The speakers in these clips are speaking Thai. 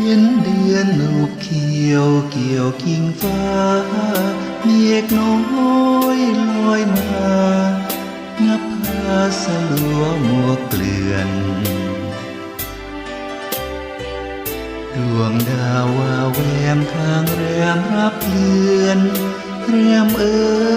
เห็นเดือนลูกเขียวเกี่ยวกิ่งฟ้าเมฆน้อยลอยมานับพาสลัวมัวเกลื่อน ดวงดาวว่าแวมทางแรมรับเลือนแรมเอ้ย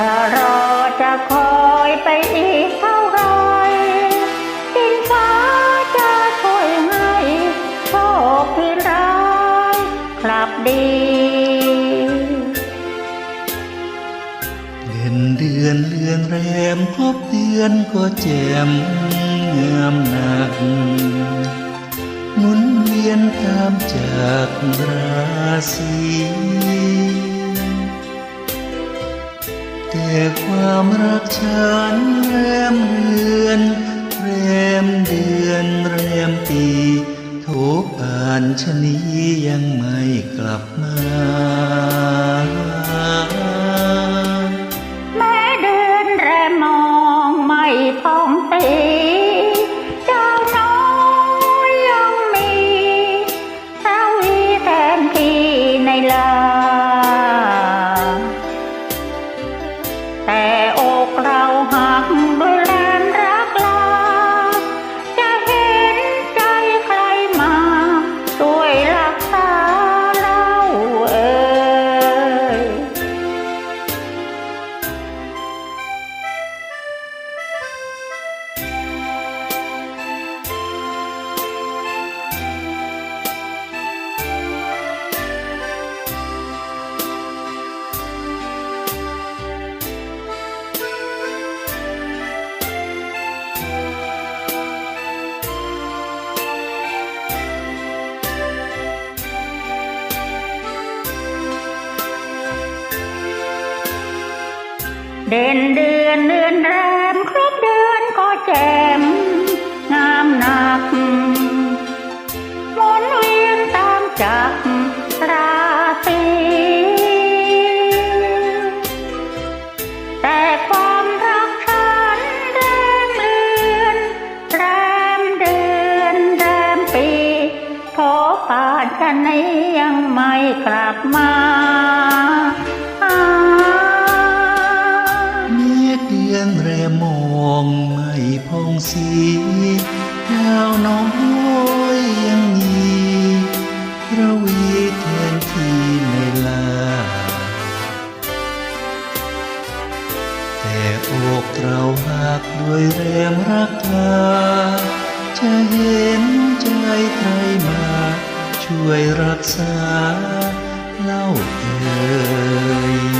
จะรอจะคอยไปอีกเท่าไรดินฟ้าจะช่วยให้โชคที่ร้ายกลับดี เดือนเดือนเลือนแรมครบเดือนก็แจ่มงามหนักหมุนเวียนตามจากราศี ความรักฉันแรมเรือนแรมเดือนแรมปี ทุกผ่านชะนี้ยังไม่กลับมา เด่นเดือนเดือนแรมครบเดือนก็แจ่มงามหนักหมุนเวียนตามจักราศีแต่ความรักฉันแรมเดือนแรมเดือนแรมปีโทป่านฉันนี้ยังไม่กลับมา ฆเดือนแรมมองไม่พองสีดาวน้อยยังมีระวีแทนที่ในลา แต่อกเราหักด้วยแรมรักลาจะเห็นใจใครมา ช่วยรักษาเล่าเอ่ย